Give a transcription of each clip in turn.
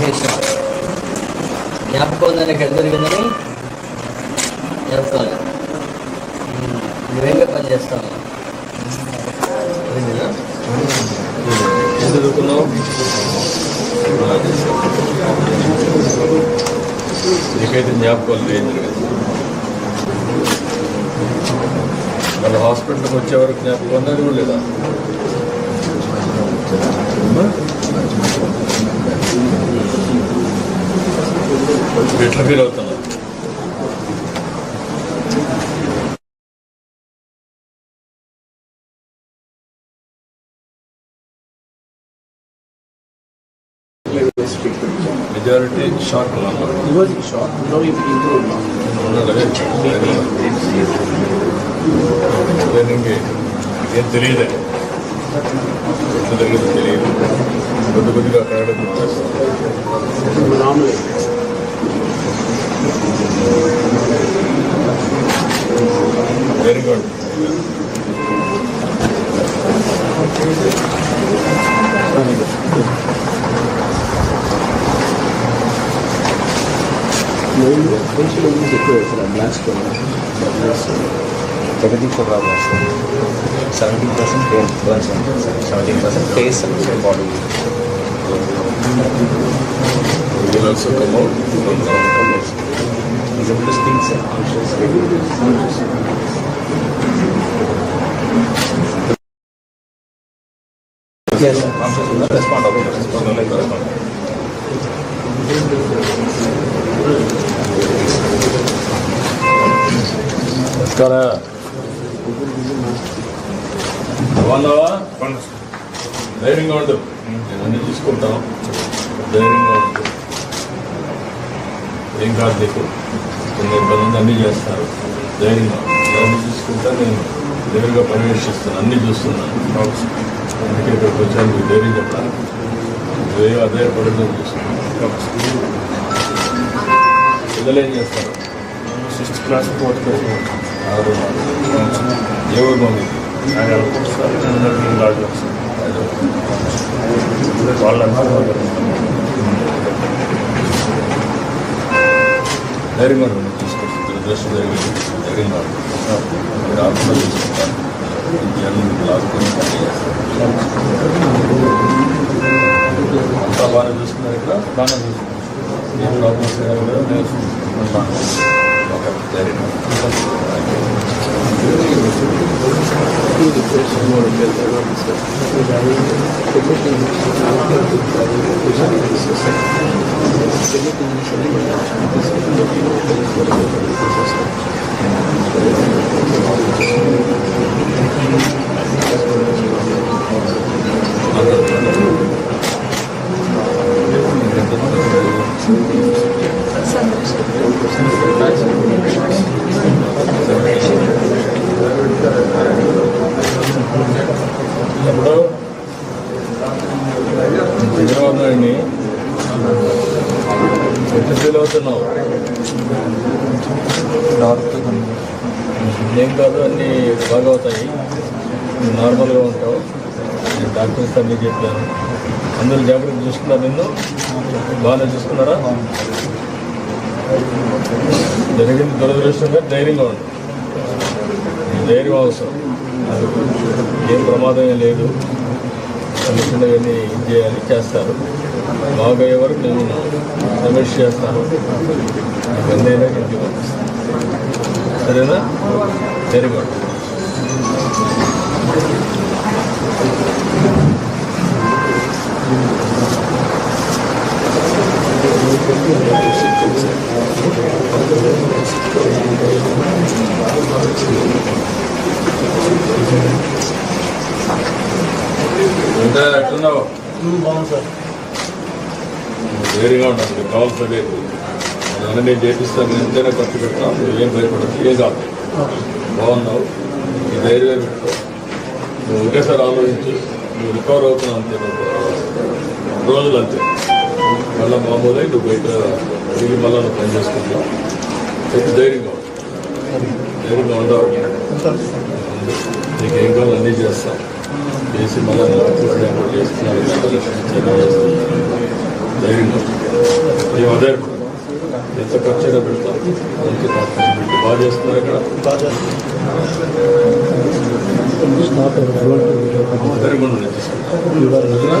మహేష్ జ్ఞాపకం ఉందని ఎక్కడ దొరికిందని? జ్ఞాపకం నువ్వేంగా పని చేస్తావు? నీకైతే జ్ఞాపకాలు లేదు కదా మన హాస్పిటల్కి వచ్చే వరకు జ్ఞాపకం ఉందా Short number. He was short. No, he improved now. ನಿಮಗೆ ಏನು ತಿಳಿಯಿದೆ ಕನ್ನಡದಲ್ಲಿ ತಿಳಿಯಿದೆ ಗೊತ್ತು ಗೊತ್ತಿಲ್ಲ ಕನ್ನಡ ಮಾಮೂಲಿ very good Thank you. mainly eventually use everything for our Seventeen percent pain, burns seventeen percent body. You will also come out. Conscious. Yes, conscious respond. Respond. నమస్కారా. బాగున్నావా? ధైర్యంగా ఉండు. నేను చూసుకుంటాం ధైర్యంగా ఉండు. ఏం కాదు నీకు. కొన్ని ఇబ్బంది అన్నీ చేస్తారు. ధైర్యంగా ఉండు. చూసుకుంటా నేను దగ్గరగా పర్యవేక్షిస్తాను. అన్నీ చూస్తున్నాను అందుకే ఇక్కడికి వచ్చాను. మీకు ధైర్యం చెప్పడానికి నువ్వే అధైర్యపడడం చూస్తున్నాను పిల్లలు ఏం చేస్తారు? Sixth class fourth class. ఆరు ఏ ఊరు బాగుంది ఆయన అనుకుంటున్నారు అందరికీ లాడ్లో వాళ్ళంతా ధైర్యంగా తీసుకొచ్చి దురదృష్టం జరిగింది ధైర్యంగా ఉండండి. మీరు ఆత్మ తీసుకుంటాను ఇండియాలో మీకు లాక్కొని అంతా బాగానే చూస్తున్నారు ఇక్కడ బాగానే ఏ ప్రాబ్లమ్స్ ఏమైనా కూడా నేను ఓకే ధైర్యంగా ఇప్పుడు హైదరాబాద్ నాయుడిని ఎట్లా ఫీల్ అవుతున్నావు ఏం కాదు అన్నీ బాగా అవుతాయి. నార్మల్గా ఉంటావు. నేను డాక్టర్స్ అన్నీ చెప్పాను. అందరూ జాగ్రత్త చూసుకున్నారు నిన్ను? బాగా చూసుకున్నారా? జరిగింది దురదృష్టంగా ధైర్యంగా ఉంది ధైర్యం అవసరం. ఏం ప్రమాదమే లేదు. చిన్న చిన్నవన్నీ చేయాలి? చేస్తారు. బాగయ్యే వరకు నేను సమీక్ష చేస్తాను. ఇవన్నీ అయినా ఇంటికి సరేనా? వెరీ గుడ్ ఎట్లున్నావు? బాగుంది సార్. వేరుగా ఉంటాను మీకు కావాల్సిందే నేను నేను చేపిస్తాను ఎంతైనా ఖర్చు పెడతాను నువ్వు ఏం భయపడదు ఏం కాదు. బాగున్నావు నీ ధైర్యమే పెట్టుకో. నువ్వు ఒకేసారి ఆలోచించు నువ్వు రికవర్ అవుతున్నావు అంతే రోజులు అంతే. మళ్ళీ మామూలుగా నువ్వు బయట తిరిగి మళ్ళీ నువ్వు పని చేసుకుంటావు అయితే ధైర్యంగా ధైర్యంగా ఉండవు నీకు ఏం కావాలి అన్నీ చేస్తాం. చేసి మళ్ళీ చేస్తున్నాను ధైర్యంగా మేము అదే ఎంత ఖర్చు అయినా పెడతాం ఎంత ఖర్చు పెట్టి బాగా చేస్తున్నారు ఇక్కడ. వెరీ గుడ్ నేను తీసుకుంటాను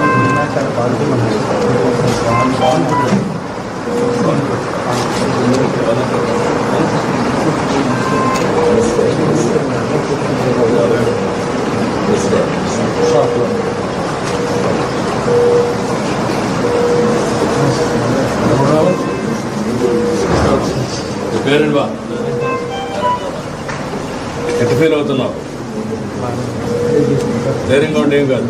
సార్ పాల్గొని మనం పేరెంట్ బా ఎట్ ఫీల్ అవుతున్నావు? ధైర్యంగా ఉంటే ఏం కాదు.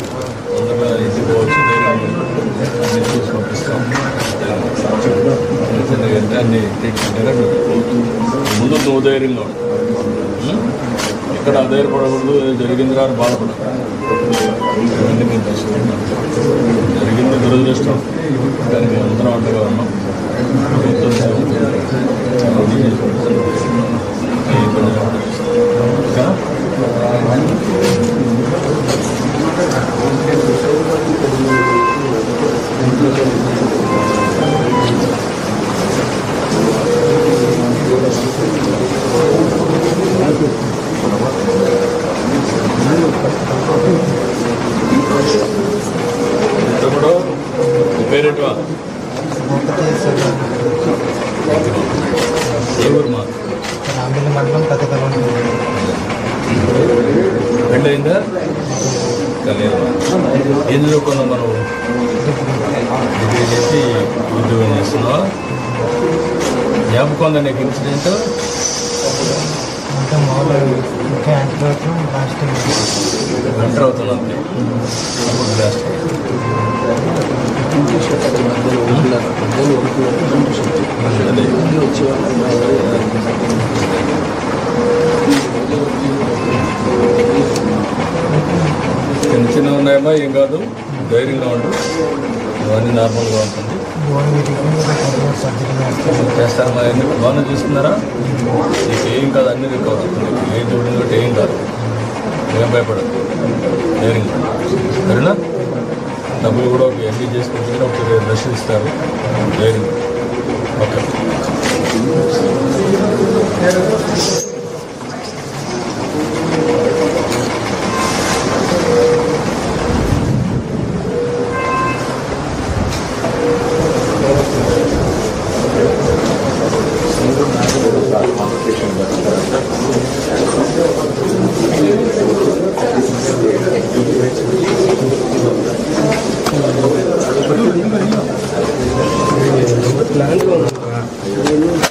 ఉన్నాయమ్మా ఏం కాదు. ధైర్యంగా ఉండు. ఇవన్నీ నార్మల్గా ఉంటుంది. చేస్తారమ్మా ఎందుకు? బాగానే చూస్తున్నారా? నీకు ఏం కాదు అన్ని రికవర్ అవుతుంది ఏం చూడడం కాబట్టి ఏం కాదు. ఏం భయపడదు ధైర్యంగా సరేనా? డబ్బులు కూడా ఒక ఎంపీ చేసుకుంటే ఒక రష్ ఇస్తారు. ధైర్యంగా ఓకే. మహేష్ బాబు సార్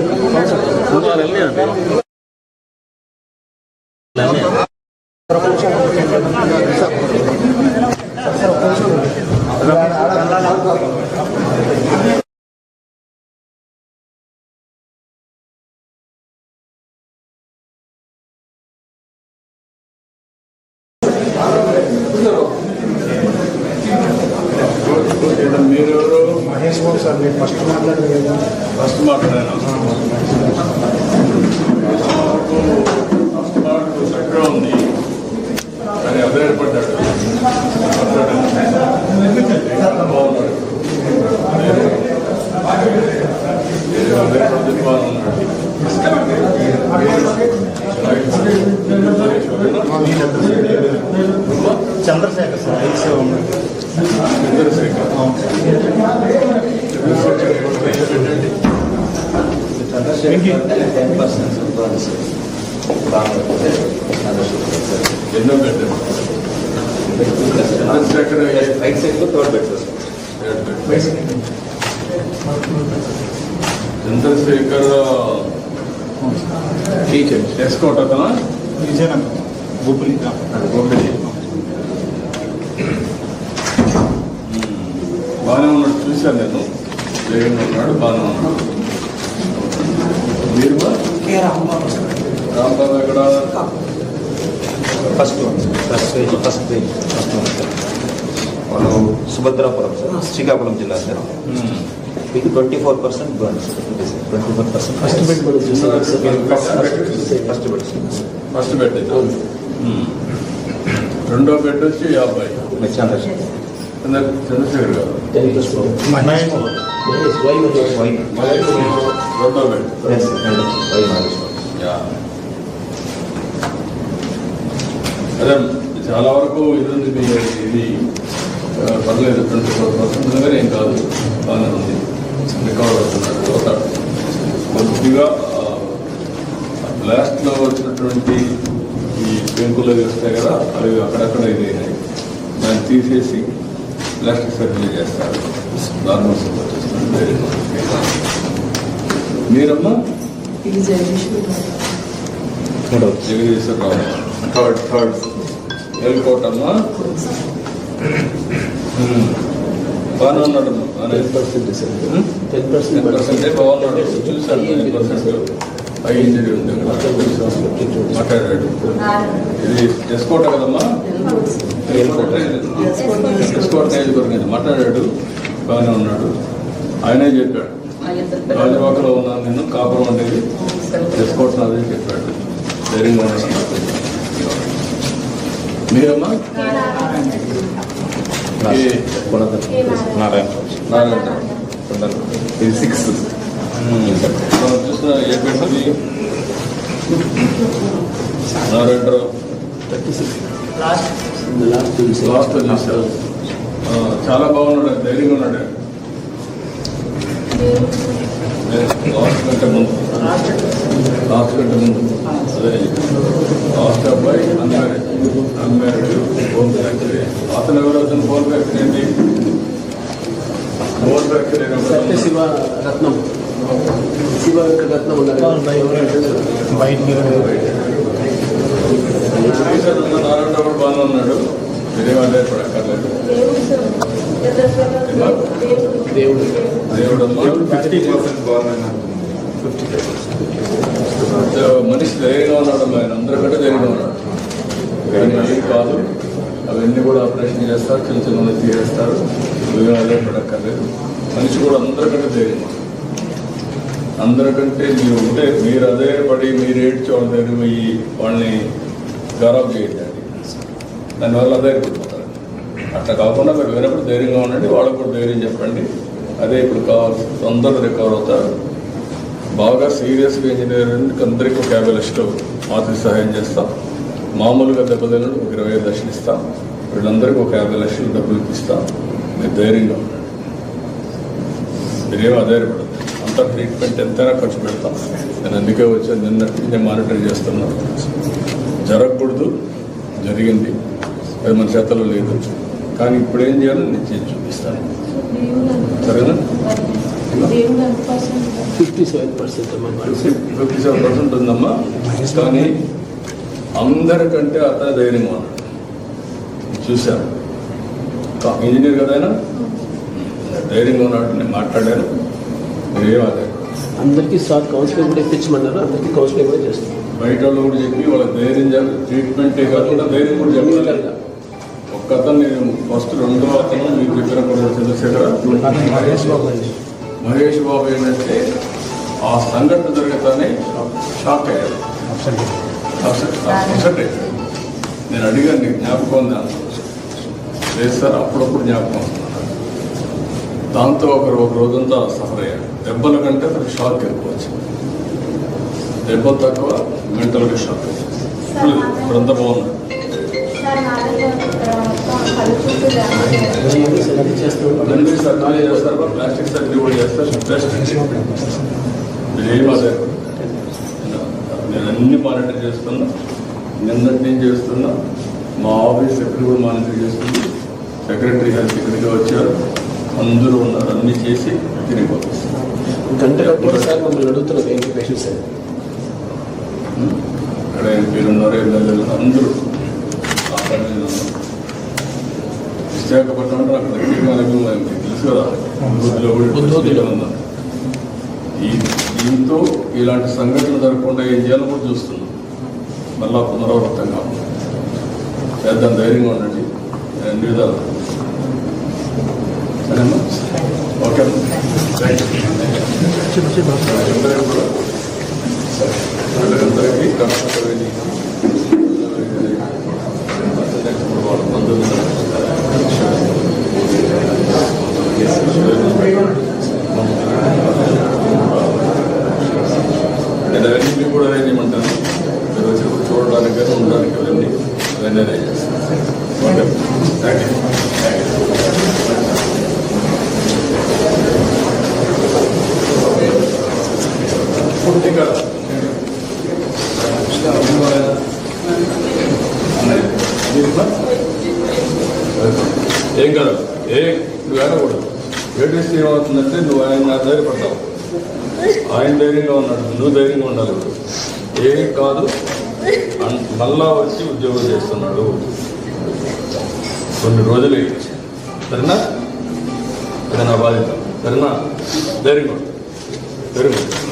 మీరు ఫస్ట్ ఫస్ట్ మాట్లాడలేదు ఫస్ట్ మాట్లాడాను ఫస్ట్ మాట చక్కగా ఉంది కానీ అభిప్రాయపడ్డాడు బాగున్నాడు ఏదో అభిప్రాయపడితే బాగున్నాడు చంద్రశేఖర్ సార్ ఐదు సేవ ఉంది టెన్ పర్సెంట్ బోనస్ ఎన్నో పెట్టారు చంద్రశేఖర్ రైట్ సైడ్లో థర్డ్ బెడ్ చంద్రశేఖర్ టీచర్ ఎస్కోట్ అతనా విజయనగరం బొబ్బులి బాగానే ఉన్నాడు చూశాను నేను వేగంగా ఉన్నాడు బాగానే ఉన్నాడు మీరు బా? రాంబాబు ఎక్కడ first one first page first page first one sir వాళ్ళు సుభద్రాపురం సార్ శ్రీకాకుళం జిల్లా సార్ మీకు twenty four percent bonus twenty four percent first bed first bed first bed ఇది. ఉమ్. రెండో బెడ్ వచ్చి యాభై. చంద్రశేఖర్ చంద్ర- చంద్రశేఖర్ గారు నైన్ వై రెండో బెడ్ వై నాగేశ్వరం యా. అదే చాలా వరకు ఇది ఉంది మీ ఇది పర్లేదు ట్వంటీ ఫోర్ పర్సెంట్ కానీ ఏం కాదు బాగానే ఉంది. రికవర్ అవుతున్నాడు అవుతాడు కొద్దిగా బ్లాస్ట్లో వచ్చినటువంటి ఈ పెంకులు అవి వస్తాయి కదా అవి అక్కడక్కడ ఇది అయినాయి. దాన్ని తీసేసి ప్లాస్టిక్ సర్జరీ చేస్తారు. నార్మల్. మీరమ్మా. మూడవ జగదీశ్వరరావు థర్డ్ థర్డ్ ఎల్కోటమ్మా బాగానే బాగానే. టెన్ పర్సెంటే బాగున్నాడు. చూశాను టెన్ పర్సెంట్. హై ఇంజరీ ఉంది. మాట్లాడాడు. ఇది ఎస్కోట కదమ్మా? ఎస్కోట ఎస్కోట నియోజకవర్గం. మాట్లాడాడు. బాగానే ఉన్నాడు. ఆయనే చెప్పాడు. రాజవాకలో ఉన్నాను నేను. కాపురం అనేది. ఎస్కోట్ నాదని చెప్పాడు. ధైర్యంగా ఉన్నాడు. మీరమ్మా? నారాయణ. నారాయణ. ఇది సిక్స్ మనం చూసిన ఏ నారాయణరావు లాస్ట్ చూసారు చాలా బాగున్నాడు ధైర్యంగా ఉన్నాడు. లాస్ట్ కంటే ముందు. అదే లాస్ట్ అబ్బాయి అన్మ్యారీడ్ అన్మ్యారీడ్ హోమ్ ఫ్యాక్టరీ అతను ఎవరు అతను హోమ్ ఫ్యాక్టరీ ఏంటి హోమ్ ఫ్యాక్టరీ సత్య శివ రత్నం శివ రత్నం ఉన్నారు బయటికి నారాయణ కూడా బాగానే ఉన్నాడు మీరేం అడ్డాయపడక్కర్లేదు దేవుడు సార్. ఇద్దరు పిల్లలు. దేవుడు. దేవుడు ఫిఫ్టీ పర్సెంట్ బాగున్నాయి మనిషి ధైర్యంగా ఉన్నాడు ఆయన అందరికంటే ధైర్యంగా ఉన్నాడు. కానీ ఏం కాదు అవన్నీ కూడా ఆపరేషన్ చేస్తారు చిన్న చిన్న తీసేస్తారు నువ్వేం పడక్కర్లేదు. మనిషి కూడా అందరికంటే ధైర్యం. అందరికంటే మీరు ఉంటే మీరు అదే పడి మీరు ఏడ్చి వాళ్ళ దగ్గర పోయి వాళ్ళని గౌరవం చేయండి. దానివల్ల అదే అట్లా కాకుండా మీరు వినప్పుడు ధైర్యంగా ఉండండి వాళ్ళకు కూడా ధైర్యం చెప్పండి. అదే ఇప్పుడు కావాల్సి తొందరగా రికవర్ అవుతారు. బాగా సీరియస్గా ఇంజనీరింగ్ అందరికీ ఒక యాభై లక్షలు ఆర్థిక సహాయం చేస్తాం. మామూలుగా దెబ్బతినడు ఒక ఇరవై ఐదు లక్షలు ఇస్తాం. వీళ్ళందరికీ ఒక యాభై లక్షలు డబ్బులు ఇప్పిస్తాం మీరు ధైర్యంగా ఉండండి. మీరేం ఆధారపడదు అంతా ట్రీట్మెంట్ ఎంతైనా ఖర్చు పెడతాం. నేను అందుకే వచ్చాను నిన్నటి నేను మానిటర్ చేస్తున్నాను జరగకూడదు జరిగింది. అది మన చేతలో లేదు. కానీ ఇప్పుడు ఏం చేయాలో నేను చేసి చూపిస్తాను. సరేనా? Fifty seven percent fifty seven percent ఉందమ్మా. కానీ అందరికంటే అతను ధైర్యంగా ఉన్నాడు. చూశాను. ఇంజనీర్ కదా ఆయన? ధైర్యంగా ఉన్నాడు నేను మాట్లాడాను. మీరేం అదే అందరికీ సార్ కౌన్సిలింగ్ కూడా ఇప్పించమన్నారు. అందరికీ కౌన్సిలింగ్ కూడా చేస్తాం బయట వాళ్ళు కూడా చెప్పి వాళ్ళకి ధైర్యం చెప్పి ట్రీట్మెంటే కాకుండా ధైర్యం కూడా చెప్పాలి. ఒక్క అతను నేను ఫస్ట్ రెండో అతను మీకు చెప్పిన కూడా చంద్రశేఖర మహేష్ బాబు ఏంటంటే ఆ సంఘటన జరగతానే షాక్ అయ్యాడు అప్సెట్ నేను అడిగాను నీకు జ్ఞాపకం ఉందా? లేదు సార్ అప్పుడప్పుడు జ్ఞాపకం. దాంతో ఒకరు ఒక రోజంతా సఫర్ అయ్యాడు దెబ్బల కంటే అతనికి షాక్ ఎక్కువ వచ్చింది. దెబ్బలు తక్కువ మెంటల్గా షాక్ ఇప్పుడు ఇప్పుడంతా బాగున్నాడు చేస్తారు ప్లాస్టిక్ సర్జరీ కూడా చేస్తారు ప్లాస్టిక్ ఏం నేను అన్ని మానిటర్ చేస్తున్నా నిన్నటి నుంచి చేస్తున్నా మా ఆఫీస్ సెక్రటరీ కూడా మానిటర్ చేస్తుంది సెక్రటరీ హెల్త్ ఇక్కడికి వచ్చారు అందరూ. ఉన్నారు అన్ని చేసి తిరిగి పంపిస్తారు అని ఇక్కడ ఎంపీలున్నారు ఎమ్మెల్యేలు అందరూ ఆ పని ఉన్నారు. విశాఖపట్నం అంటే అక్కడ దగ్గరగా అనుభవం తెలుసు కదా ఈ దీంతో ఇలాంటి సంఘటనలు జరగకుండా ఏం చేయాలో కూడా చూస్తున్నాం. మళ్ళా పునరావృతం కాకుండా చేద్దాం ధైర్యంగా ఉండండి. అన్ని విధాలు. సరేనా? ఓకే. అందరికీ వెళ్ళి వాళ్ళ బంధువులు నేను అవన్నీ కూడా అరేంజ్ మీరు వచ్చినప్పుడు చూడడానికి కానీ ఉండడానికి అవన్నీ అవన్నీ అరేంజ్ చేస్తాను థ్యాంక్ యూ థ్యాంక్ ఏం కాదు? ఏ నువ్వు ఏడకూడదు ఏడిస్తే ఏమవుతుందంటే నువ్వు ఆయన ధైర్యపడతావు ఆయన ధైర్యంగా ఉన్నాడు. నువ్వు ధైర్యంగా ఉండాలి ఇప్పుడు. కాదు మళ్ళా వచ్చి ఉద్యోగం చేస్తున్నాడు. కొన్ని రోజులు సరేనా? అది నా బాధ్యత. సరేనా? ధైర్యంగా ఉండు. ధైర్యంగా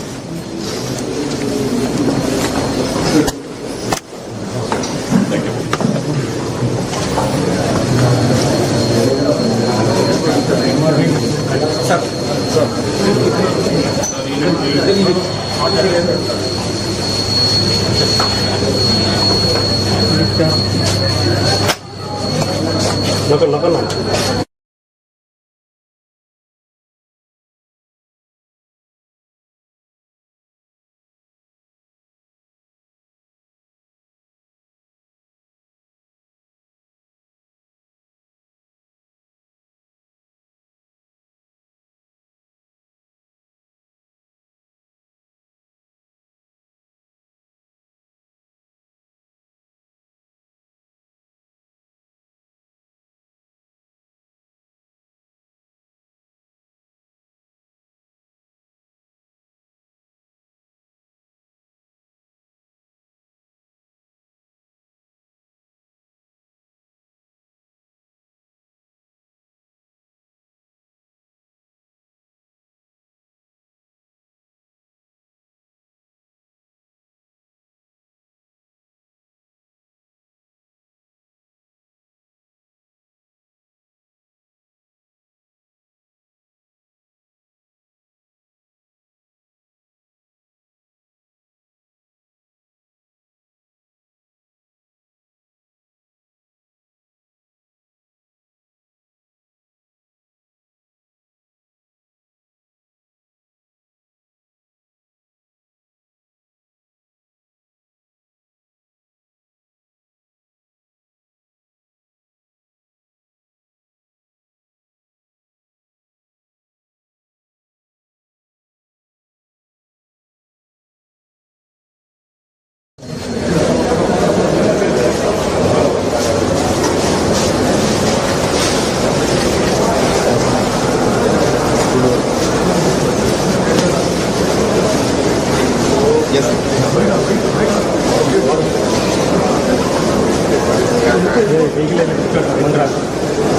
వెహికల్ అయితే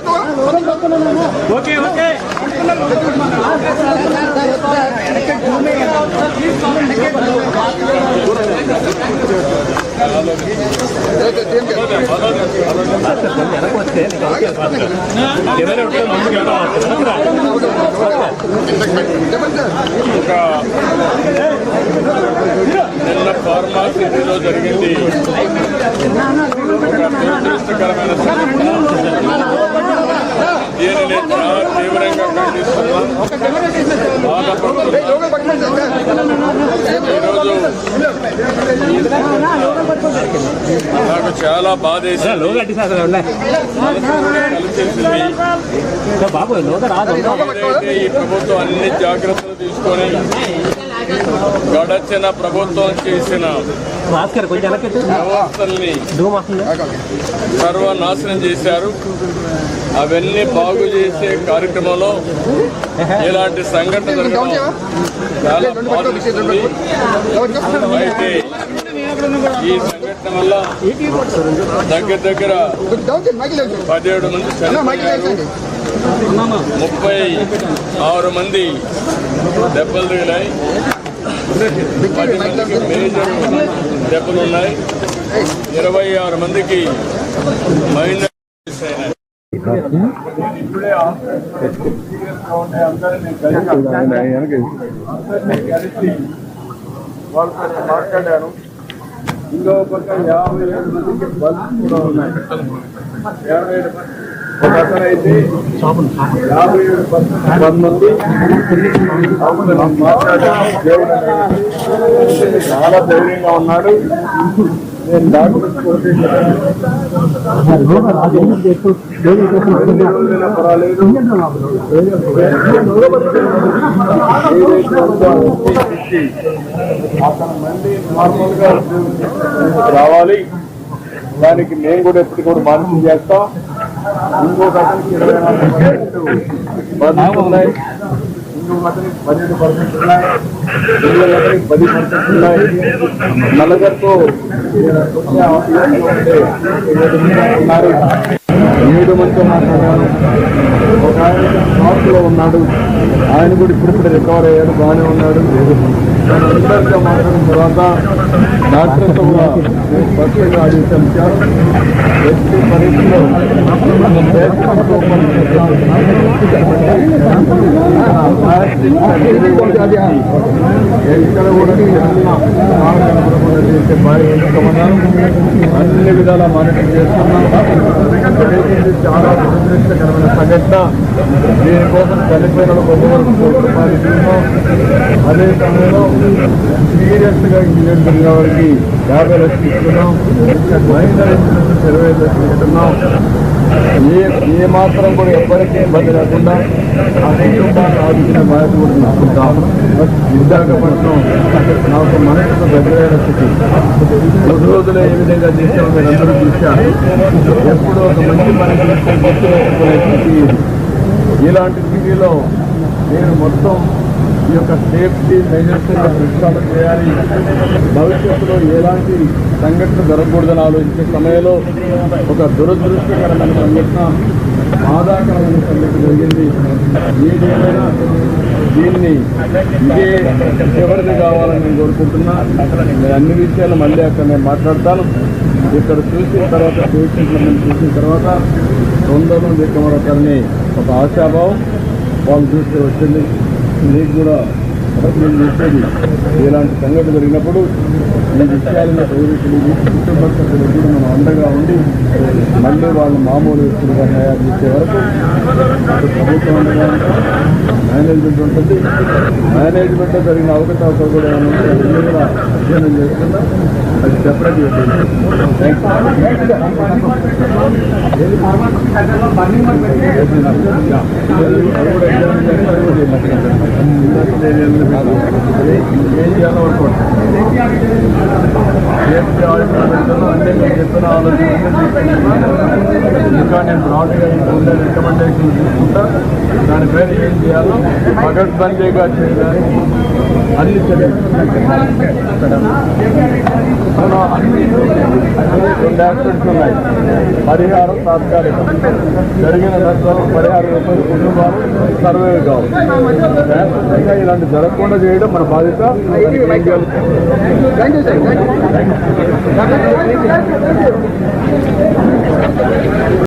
వస్తున్నారు ఓకే, ఒక నిన్న ఫార్మాసీ లో జరిగింది. ఒక దురదృష్టకరమైన సంఘటన దీనిని చాలా తీవ్రంగా ఖండిస్తున్నాం. నాకు చాలా బాధేసింది. ఏదైతే ఈ ప్రభుత్వం అన్ని జాగ్రత్తలు తీసుకొని గడచిన ప్రభుత్వం చేసిన భాస్కర్ కొంచెం సర్వనాశనం చేశారు. అవన్నీ బాగు చేసే కార్యక్రమంలో ఇలాంటి సంఘటన జరగడం చాలా అయితే ఈ సంఘటన వల్ల దగ్గర దగ్గర పదిహేడు మంది చనిపోయారు. ముప్పై ఆరు మంది దెబ్బలు తగిలాయి. మేజర్ దెబ్బలు ఉన్నాయి. ఇరవై ఆరు మందికి అయినాయి ఇప్పుడే అందరినీ కలిసి వాళ్ళతో నేను మాట్లాడాను ఇంకో పక్క యాభై ఏడు మందికి బల్బ్ కూడా ఉన్నాయి యాభై ఏడు మంది ఒక అతను అయితే యాభై ఏడు మంది దేవుడు చాలా ధైర్యంగా ఉన్నాడు నేను డాక్టర్ పర్వాలేదు అతను మళ్ళీ నార్మల్ రావాలి. దానికి మేము కూడా ఎప్పుడు కూడా మానిటర్ చేస్తాం. ఇంకొక అతనికి ఇరవై నాలుగు పర్సెంట్ బర్న్స్ ఉన్నాయి. ఇంకొక అతనికి పన్నెండు పర్సెంట్ ఉన్నాయి. ఇంకొక అతనికి పది పర్సెంట్ ఉన్నాయి. నలుగురితో ఉన్నారు. ఏడు మందితో మాట్లాడాను. ఒక ఆయన నార్త్ ఉన్నాడు. ఆయన కూడా ఇప్పుడిప్పుడు రికవర్ అయ్యాడు బాగానే ఉన్నాడు. అందరితో మాట్లాడిన తర్వాత డాక్టర్తో కూడా ఎక్కడ కూడా చేసే బాగా అన్ని విధాల మానిటర్ చేస్తున్నాం. చాలా దురదృష్టకరమైన సంఘటన. దీనికోసం చనిపోయిన అదే సమయంలో సీరియస్గా ఇంజనీర్ జరిగిన వారికి యాభై లక్షలు ఇస్తున్నాం మహిళల ఇన్సూరెన్స్ ఇరవై లక్షలు ఇస్తున్నాం ఏ ఏ మాత్రం కూడా ఎవ్వరికీ ఇబ్బంది లేకుండా ఆ కుటుంబాన్ని ఆదుకునే బాధ్యత కూడా తీసుకుంటాం విశాఖపట్నం నాకు మనసుకు దగ్గరైన స్థితి రోజు రోజులు ఏ విధంగా చేసామో మీరు అందరూ చూశారు ఎప్పుడు ఒక మంచి పని చేస్తే ఇలాంటి స్థితిలో నేను మొత్తం ఈ యొక్క సేఫ్టీ మెజర్స్ విషయాలు చేయాలి. భవిష్యత్తులో ఎలాంటి సంఘటన జరగకూడదని ఆలోచించే సమయంలో ఒక దురదృష్టకరమైన సంఘటన బాధాకరమైన సంఘటన జరిగింది. ఏదేమైనా దీన్ని ఇదే ఎవరిది కావాలని నేను కోరుకుంటున్నా. నేను అన్ని విషయాలు మళ్ళీ అక్కడ నేను మాట్లాడతాను. ఇక్కడ చూసిన తర్వాత పేషెంట్లను చూసిన తర్వాత తొందరలో దిక్కమరొకరిని ఒక ఆశాభావం వాళ్ళు చూస్తే వచ్చింది. మీకు కూడా ఎలాంటి నేను ఇలాంటి సంఘటన జరిగినప్పుడు ఈ విషయాలను ప్రయోజనం కుటుంబ సభ్యులు కూడా మనం అండగా ఉండి మళ్ళీ వాళ్ళు మామూలు వ్యక్తులుగా తయారు చేసే వరకు ప్రభుత్వం అండగా మేనేజ్మెంట్ ఉంటుంది మేనేజ్మెంట్ జరిగిన అవకతవకలు కూడా ఏమైనా కూడా అధ్యయనం చేస్తున్నా అది సెపరేట్ ఏం చేయాలో అనుకోండి సేఫ్టీ ఆడిట్ అంటే నేను చెప్పిన ఆలోచన ఇంకా నేను బ్రాడ్గా ఉండే రికమెండేషన్ తీసుకుంటా. దాని పేరు ఏం చేయాలో పగడ్బందీగా చేయడానికి అన్ని చర్యలు మనం అన్ని రెండు ఆస్పెక్ట్స్ ఉన్నాయి. పరిహారం తాత్కాలికం. జరిగిన నష్టాలకు పరిహారం రూపాయలు కుటుంబాలు సర్వే కావాలి శాశ్వతంగా ఇలాంటి జరగకుండా చేయడం మన బాధ్యత. ఏం చేయాలి?